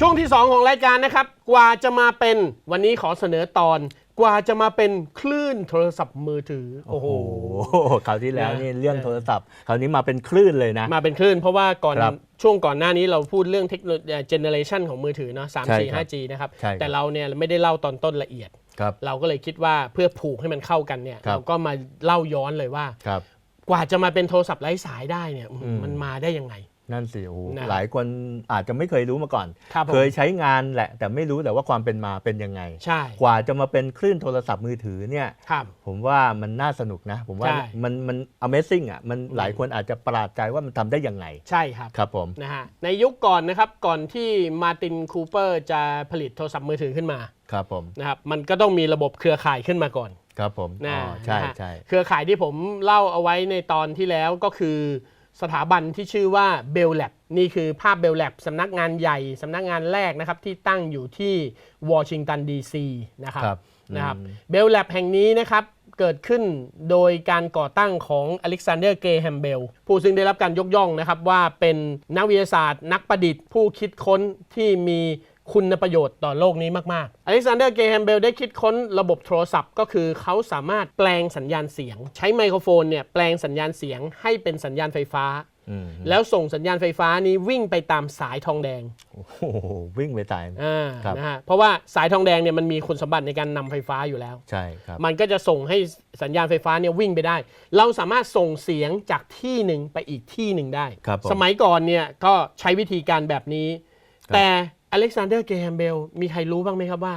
ช่วงที่ 2 ของรายการนะครับ กว่าจะมาเป็นวันนี้ขอเสนอตอน กว่าจะมาเป็นคลื่นโทรศัพท์มือถือ โอ้โหโอ้โหคราวที่แล้วนี่เรื่องโทรศัพท์คราวนี้มาเป็นคลื่นเลยนะ มาเป็นคลื่นเพราะว่าก่อนครับช่วงก่อนหน้านี้เราพูดเรื่องเทคโนโลยีเจเนอเรชันของมือถือเนาะสามใช่สี่ครับห้าจีนะครับใช่ครับ แต่เราเนี่ยไม่ได้เล่าตอนต้นละเอียดครับเราก็เลยคิดว่าเพื่อผูกให้มันเข้ากันเนี่ยครับเราก็มาเล่าย้อนเลยว่าครับกว่าจะมาเป็นโทรศัพท์ไร้สายได้เนี่ยอืมมันมาได้ยังไง นั่นสิโอ้โหนะหลายคนอาจจะไม่เคยรู้มาก่อน ครับผม เคยใช้งานแหละ แต่ไม่รู้แต่ว่าความเป็นมาเป็นยังไง ใช่กว่าจะมาเป็นคลื่นโทรศัพท์มือถือเนี่ย ครับ ผมว่ามันน่าสนุกนะ ผมว่าใช่มันมัน Amazing อะมันหลายคนอาจจะประหลาดใจว่ามันทำได้ยังไง ใช่ครับ ครับผม นะฮะในยุคก่อนนะครับก่อนที่มาร์ตินคูเปอร์จะผลิตโทรศัพท์มือถือขึ้นมาครับผม นะครับมันก็ต้องมีระบบเครือข่ายขึ้นมาก่อนครับผมนะอ๋อใช่นะฮะใช่เครือข่ายที่ผมเล่าเอาไว้ในตอนที่แล้วก็คือ สถาบันที่ชื่อว่า Bell Lab นี่คือภาพ Bell Lab สำนักงานใหญ่สำนักงานแรกนะครับที่ตั้งอยู่ที่วอชิงตันดีซีนะครับครับนะครับอืมเบลแลบแห่งนี้นะครับเกิดขึ้นโดยการก่อตั้งของอเล็กซานเดอร์เกแฮมเบลผู้ซึ่งได้รับการยกย่องนะครับว่าเป็นนักวิทยาศาสตร์ นักประดิษฐ์ ผู้คิดค้นที่มี คุณประโยชน์ต่อโลกนี้มากๆอเล็กซานเดอร์เกแฮมเบลได้คิดค้นระบบโทรศัพท์ ก็คือเขาสามารถแปลงสัญญาณเสียง ใช้ไมโครโฟนเนี่ยแปลงสัญญาณเสียงให้เป็นสัญญาณไฟฟ้าอืมแล้วส่งสัญญาณไฟฟ้านี้วิ่งไปตามสายทองแดงโอ้โหวิ่งไปตายอ่าครับนะฮะเพราะว่าสายทองแดงเนี่ยมันมีคุณสมบัติในการนำไฟฟ้าอยู่แล้ว ใช่ครับมันก็จะส่งให้สัญญาณไฟฟ้าเนี่ยวิ่งไปได้ เราสามารถส่งเสียงจากที่หนึ่งไปอีกที่หนึ่งได้ครับผมสมัยก่อนเนี่ยก็ใช้วิธีการแบบนี้ครับแต่ อเล็กซานเดอร์เกแฮมเบลมีใครรู้บ้างไหมครับว่า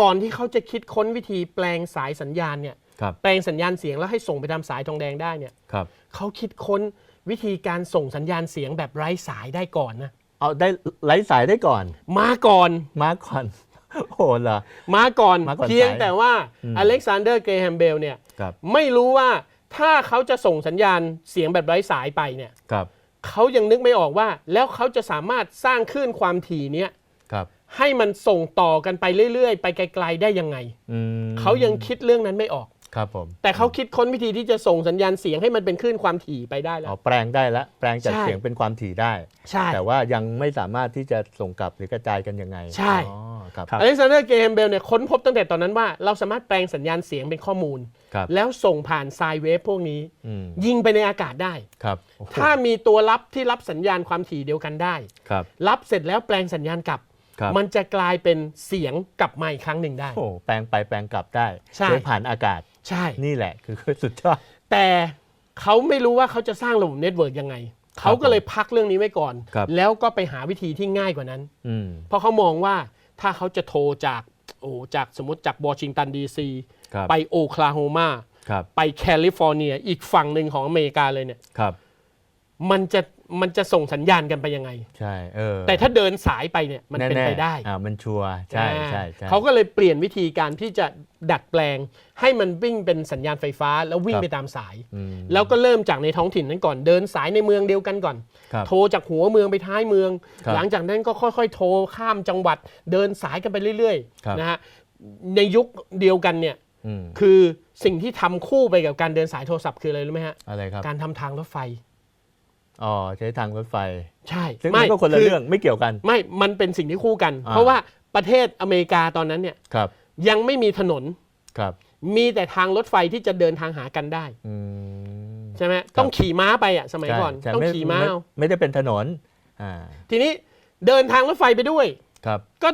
ก่อนที่เขาจะคิดค้นวิธีแปลงสายสัญญาณเนี่ยครับแปลงสัญญาณเสียงแล้วให้ส่งไปตามสายทองแดงได้เนี่ยครับเขาคิดค้นวิธีการส่งสัญญาณเสียงแบบไร้สายได้ก่อนนะเอาได้ไร้สายได้ก่อน มาก่อนมาก่อนโอ้โหเหรอ มาก่อนมาก่อนเพียงสายแต่ว่าอืมอเล็กซานเดอร์เกแฮมเบลเนี่ยครับ ไม่รู้ว่าถ้าเขาจะส่งสัญญาณเสียงแบบไร้สายไปเนี่ย ครับ เขายังนึกไม่ออกว่า แล้วเขาจะสามารถสร้างคลื่นความถี่เนี้ย ครับให้มันส่งต่อกันไปเรื่อยๆ ไปไกล ๆ ได้ยังไงอืมเขายังคิดเรื่องนั้นไม่ออก ครับผมแต่เขาคิดค้นวิธีที่จะส่งสัญญาณเสียงให้มันเป็นคลื่นความถี่ไปได้แล้อ๋วอแปลงได้แล้วแปลงจากใช่ เสียงเป็นความถี่ได้ ใช่ แต่ว่ายังไม่สามารถที่จะส่งกลับหรือกระจายกันยังไงใช่ อ๋อครับอเล็กซานเดอร์เกแฮมเบลเนี่ยค้นพบตั้งแต่ตอนนั้นว่าเราสามารถแปลงสัญญาณเสียงเป็นข้อมูล ครับแล้วส่งผ่านไซด์เวฟพวกนี้ อืมยิงไปในอากาศได้ ครับโอ้โหถ้ามีตัวรับที่รับสัญญาณความถี่เดียวกันได้ ครับ รับเสร็จแล้วแปลงสัญญาณกลับ ครับ มันจะกลายเป็นเสียงกลับมาอีกครั้งหนึ่งได้ โอ้โหแปลงไปแปลงกลับได้ใช่โดยผ่านอากาศ ใช่ นี่แหละคือสุดยอด แต่เขาไม่รู้ว่าเขาจะสร้างระบบเน็ตเวิร์กยังไง เขาก็เลยพักเรื่องนี้ไว้ก่อน ครับ แล้วก็ไปหาวิธีที่ง่ายกว่านั้น อืม เพราะเขามองว่าถ้าเขาจะโทรจากโอ้จากสมมติจากวอชิงตันดีซีครับ ไปโอคลาโฮมาครับ ไปแคลิฟอร์เนีย อีกฝั่งหนึ่งของอเมริกาเลยเนี่ย ครับ มันจะ มันจะส่งสัญญาณกันไปยังไง ใช่เออแต่ถ้าเดินสายไปเนี่ยมันเป็นแๆไปได้อ่ามันชัวร์ใช่ใช่ใช่เขาก็เลยเปลี่ยนวิธีการที่จะดัดแปลง ให้มันวิ่งเป็นสัญญาณไฟฟ้าแล้ววิ่งครับไปตามสายอืมแล้วก็เริ่มจากในท้องถิ่นนั้นก่อนเดินสายในเมืองเดียวกันก่อนครับโทรจากหัวเมืองไปท้ายเมืองครับหลังจากนั้นก็ค่อย ๆ โทรข้ามจังหวัด เดินสายกันไปเรื่อยครับๆนะฮะในยุคเดียวกันเนี่ยอืมคือสิ่งที่ทำคู่ไปกับการเดินสายโทรศัพท์คืออะไรรู้ไหมฮะอะไรครับการทำทางรถไฟ อ๋อใช้ทางรถไฟ ใช่ซึ่งมันก็คนละอเรื่องไม่เกี่ยวกัน ไม่มันเป็นสิ่งที่คู่กันอ่าเพราะว่าประเทศอเมริกาตอนนั้นเนี่ยครับยังไม่มีถนนครับ มีแต่ทางรถไฟที่จะเดินทางหากันได้อืมใช่ไหมต้องขี่ม้าไปอะสมัยก่อนใช่ต้องไขี่ม้าไเอาไม่ได้เป็นถนนอ่าทีนี้เดินทางรถไฟไปด้วยครับ ก็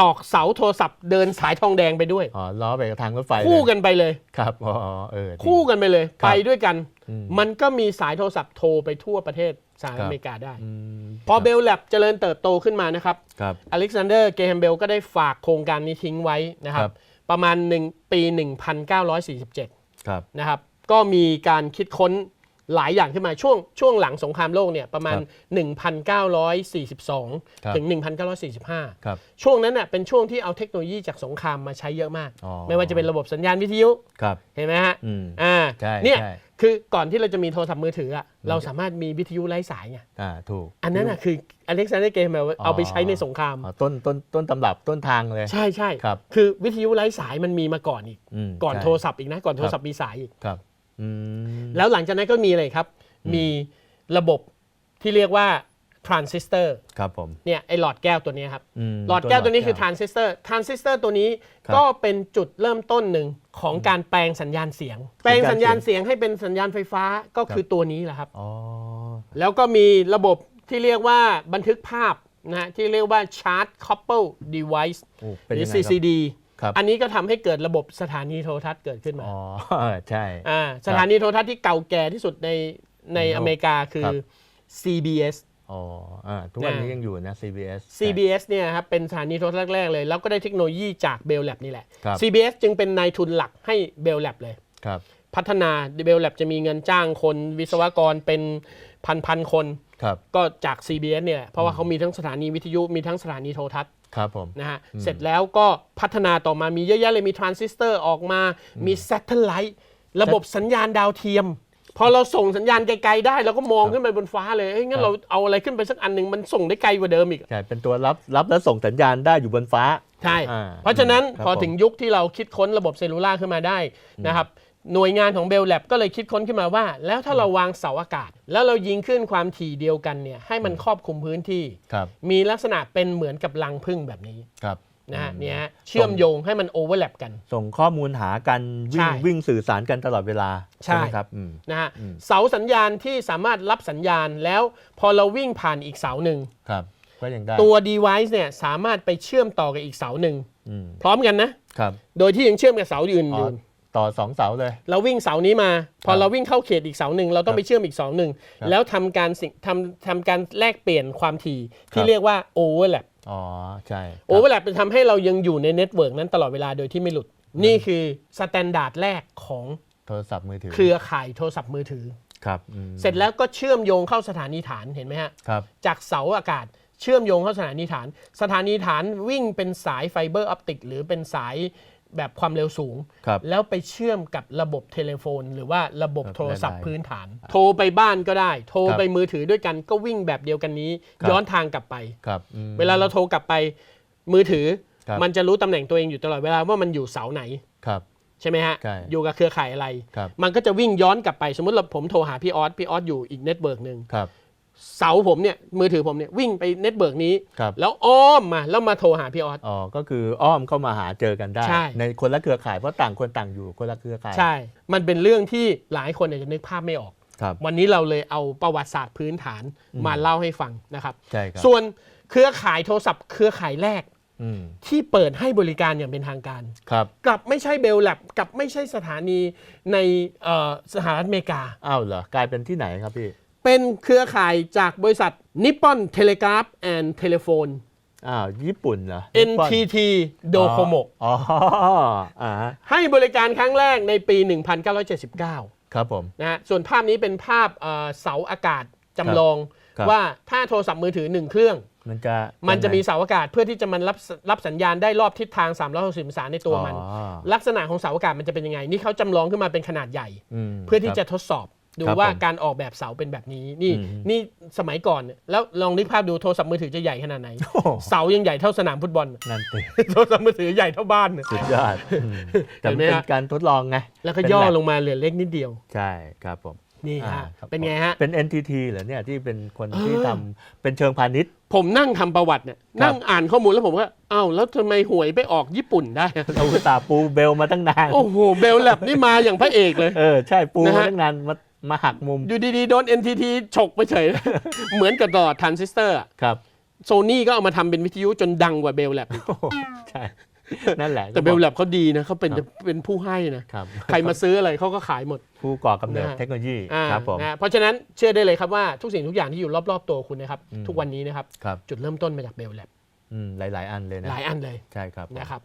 ตอกเสาโทรศัพท์เดินสายทองแดงไปด้วยอ๋อล้อไปกับทางรถไฟคู่เลยกันไปเลยครับอ๋อเออดีคู่กันไปเลยครับไปด้วยกันอื มมันก็มีสายโทรศัพท์โทรไปทั่วประเทศสหรัฐครับอเมริกาได้อืมพอเบลแลบเจริญเติบโตขึ้นมานะครับครับอเล็กซานเดอร์เกแฮมเบลก็ได้ฝากโครงการนี้ทิ้งไว้นะครัครับบประมาณ1ปี 1947ครับนะครับ ก็มีการคิดค้น หลายอย่างขึ้นมาช่วงช่วงหลังสงครามโลกเนี่ยประมาณ 1942ครับถึง 1945ครับช่วงนั้นเน่ยเป็นช่วงที่เอาเทคโนโลยีจากสงครามมาใช้เยอะมากอ๋อไม่ว่าจะเป็นระบบสัญญาณวิทยุครับเห็นไหมฮะอืมอ่าใช่เนี่ยใช่คือก่อนที่เราจะมีโทรศัพท์มือถืออะเราสามารถมีวิทยุไร้สายไงอ่าถูก อันนั้นอะคืออเล็กซานเดอร์เกมเอาไปใช้ในสงครามอ๋อต้นต้นต้นตำรับต้นทางเลย ใช่ใช่ครับคือวิทยุไร้สายมันมีมาก่อนอีกอืมก่อนใช่โทรศัพท์อีกนะ ก่อนโทรศัพท์มีสายอีกครับอืม แล้วหลังจากนั้นก็มีอะไรครับ มีระบบที่เรียกว่าทรานซิสเตอร์ครับผมเนี่ยไอหลอดแก้วตัวเนี้ยครับมหลอดแก้วตัวนี้คือหลทรานซิสเตอร์ทรานซิสเตอร์ตัวนี้ครับก็เป็นจุดเริ่มต้นหนึ่งของการแปลงสัญญาณเสียง แปลงสัญญาณเสียงให้เป็นสัญญาณไฟฟ้าก็คือตัวนี้แหละครับอ๋อแล้วก็มีระบบที่เรียกว่าบันทึกภาพนะฮะที่เรียกว่า Chart Couple Device โอ้หเป็นรือยังไงครับ CCD ครับอันนี้ก็ทำให้เกิดระบบสถานีโทรทัศน์เกิดขึ้นมาอ๋อ ใช่อ่าสถานีโทรทัศน์ที่เก่าแก่ที่สุดในในในโลกอเมริกาคือ ครับ CBS อ๋ออ่าทุกวันนี้นะยังอยู่นะ CBS CBS เนี่ยครับเป็นสถานีโทรทัศน์แรกๆเลย แล้วก็ได้เทคโนโลยีจาก Bell Lab นี่แหละ ครับ CBS จึงเป็นนายทุนหลักให้ Bell Lab เลย ครับ พัฒนา Bell Lab จะมีเงินจ้างคนวิศวกรเป็นพันๆคนครับ ก็จาก CBS เนี่ยแหละเพราะว่าเขามีทั้งสถานีวิทยุมีทั้งสถานีโทรทัศน์ครับผมนะฮะเสร็จแล้วก็พัฒนาต่อมามีเยอะแยะเลยมีทรานซิสเตอร์ออกมา มีแซตเทไลท์ระบบสัญญาณดาวเทียม พอเราส่งสัญญาณไกลๆได้เราก็มองขึ้นไปบนฟ้าเลยเอ้ยงั้นเราเอาอะไรขึ้นไปสักอันหนึ่งมันส่งได้ไกลกว่าเดิมอีกใช่เป็นตัวรับรับและส่งสัญญาณได้อยู่บนฟ้าใช่อ่าเพราะฉะนั้นครับพอถึงยุคที่เราคิดค้นระบบเซลลูล่าขึ้นมาได้นะครับ หน่วยงานของเบล l ล b ก็เลยคิดค้นขึ้นมาว่า แล้วถ้าเราวางเสาอากาศ แล้วเรายิงขึ้นความถี่เดียวกันเนี่ยให้มันครอบคลุมพื้นที่ ครับมีลักษณะเป็นเหมือนกับรังผึ้งแบบนี้ครับ นะฮะอืมเนี่ยฮะเชื่อมโยงให้มันโอเวอร์แลปกัน ส่งข้อมูลหากันวิ่ใช่งวิ่งสื่อสารกันตลอดเวลาใช่ ไหมครับอืม นะฮะเสาสัญญาณที่สามารถรับสัญญาณแล้วพอเราวิ่งผ่านอีกเสาหนึ่ง ครับ ก็ยังได้ตัว device เนี่ยสามารถไปเชื่อมต่อกับอีกเสาหนึ่ง อืมพร้อมกันนะ ครับ โดยที่ยังเชื่อมกับเสาอื่นอ๋ออยู่ ต่อสองเสาเลย เราวิ่งเสานี้มา พอครับเราวิ่งเข้าเขตอีกเสาหนึ่งเราต้องไปเชื่อมอีกเสาหนึ่งครับแล้วทำการสิ่งทำทำการแลกเปลี่ยนความถี่คที่รับเรียกว่า overlap อ๋อใช่ครับ overlap เป็นทำให้เรายังอยู่ในเน็ตเวิร์กนั้นตลอดเวลาโดยที่ไม่หลุด นี่คือสแตนดาร์ดแรกของโทรศัพท์มือถือ เครือข่ายโทรศัพท์มือถือครับอืมเสร็จแล้วก็เชื่อมโยงเข้าสถานีฐานเห็นไหมฮะครับจากเสาอากาศเชื่อมโยงเข้าสถานีฐาน สถานีฐานวิ่งเป็นสายไฟเบอร์ออปติก หรือเป็นสาย แบบความเร็วสูง ครับ แล้วไปเชื่อมกับระบบเทเลโฟน หรือว่าระบบครับโทรศัพท์ได้พื้นฐาน โทรไปบ้านก็ได้ โทรครับไปมือถือด้วยกันก็วิ่งแบบเดียวกันนี้ ครับ ย้อนทางกลับไป ครับอืม เวลาเราโทรกลับไปมือถือ ครับ มันจะรู้ตำแหน่งตัวเองอยู่ตลอดเวลาว่ามันอยู่เสาไหนครับ ใช่ไหมฮะ ใช่อยู่กับเครือข่ายอะไร ครับ มันก็จะวิ่งย้อนกลับไป สมมติเราผมโทรหาพี่ออสพี่ออสอยู่อีกเน็ตเวิร์กหนึ่ง ครับ เสาผมเนี่ยมือถือผมเนี่ยวิ่งไปเน็ตเวิร์กนี้ ครับ แล้วอ้อมมาแล้วมาโทรหาพี่ออส อ๋อ ก็คืออ้อมเข้ามาหาเจอกันได้ ใช่ ในคนละเครือข่ายเพราะต่างคนต่างอยู่คนละเครือข่ายใช่ มันเป็นเรื่องที่หลายคนอาจจะนึกภาพไม่ออก ครับ วันนี้เราเลยเอาประวัติศาสตร์พื้นฐานมาเล่าให้ฟังนะครับ ใช่ครับส่วนเครือข่ายโทรศัพท์เครือข่ายแรกอืมที่เปิดให้บริการอย่างเป็นทางการ ครับกลับไม่ใช่เบล l ล b กลับไม่ใช่สถานีในเอ่อสหรัฐอเมริกา อ้าวเหรอกลายเป็นที่ไหนครับพี่ เป็นเครือข่ายจากบริษัท Nippon Telegraph and Telephone อ้าวญี่ปุ่นเหรอ NTT Docomo อ๋ออ่าฮะให้บริการครั้งแรกในปี 1979 ครับผมนะฮะส่วนภาพนี้เป็นภาพเอ่อเสาอากาศจำลองครับว่าถ้าโทรศัพท์มือถือ1เครื่อง มันจะมันจะมียังไงเสาอากาศเพื่อที่จะมันรับรับสัญญาณได้รอบทิศทาง 360องศาในตัวมันอ๋อลักษณะของเสาอากาศมันจะเป็นยังไง นี่เขาจำลองขึ้นมาเป็นขนาดใหญ่มเพื่อที่ครับจะทดสอบ ดูครับว่าผมการออกแบบเสาเป็นแบบนี้นี่อืมนี่สมัยก่อนเนี่ยแล้วลองนึกภาพดูโทรศัพท์มือถือจะใหญ่ขนาดไหนโอ้โหเสายังใหญ่เท่าสนามฟุตบอลนั่นสิโทรศัพท์มือถือใหญ่เท่าบ้านเนี่ยสุดยอดอืมแต่มันเห็นไหมเป็นฮะการทดลองไงแล้วก็เป็นย่อแบบลงมาเหลือเล็กนิดเดียว ใช่ครับผมนี่อ่าฮะครับเป็นไงฮะ เป็น NTT เหรอเนี่ยที่เป็นคนเออที่ทำเป็นเชิงพาณิชย์ ผมนั่งทำประวัติเนี่ยครับนั่งอ่านข้อมูลแล้วผมก็อ้าวแล้วทำไมหวยไปออกญี่ปุ่นได้อะเราอุตส่าห์ปูเบลมาตั้งนาน โอ้โห เบลแลบนี่มาอย่างพระเอกเลย เออ ใช่ปูนะมาฮะตั้งนานมา มาหักมุมอยู่ดีๆ โดน NTT ฉกไปเฉย เหมือนกับตลอดทรานซิสเตอร์ครับโซนี่ก็เอามาทำเป็นวิทยุจนดังกว่าเบลแลบโอ้โหใช่นั่นแหละแต่เบลแลบเขาดีนะเขาเป็นครับเป็นผู้ให้นะครับใครมาซื้ออะไรเขาก็ขายหมด ผู้ก่อกำเนิดนะฮะเทคโนโลยีอ่าครับผมนะเพราะฉะนั้นเชื่อได้เลยครับว่าทุกสิ่งทุกอย่างที่อยู่รอบๆตัวคุณนะครับอืมทุกวันนี้นะครับครับ จุดเริ่มต้นมาจากเบลแลบอืมหลายๆอันเลยนะหลายอันเลยใช่ครับนะครับ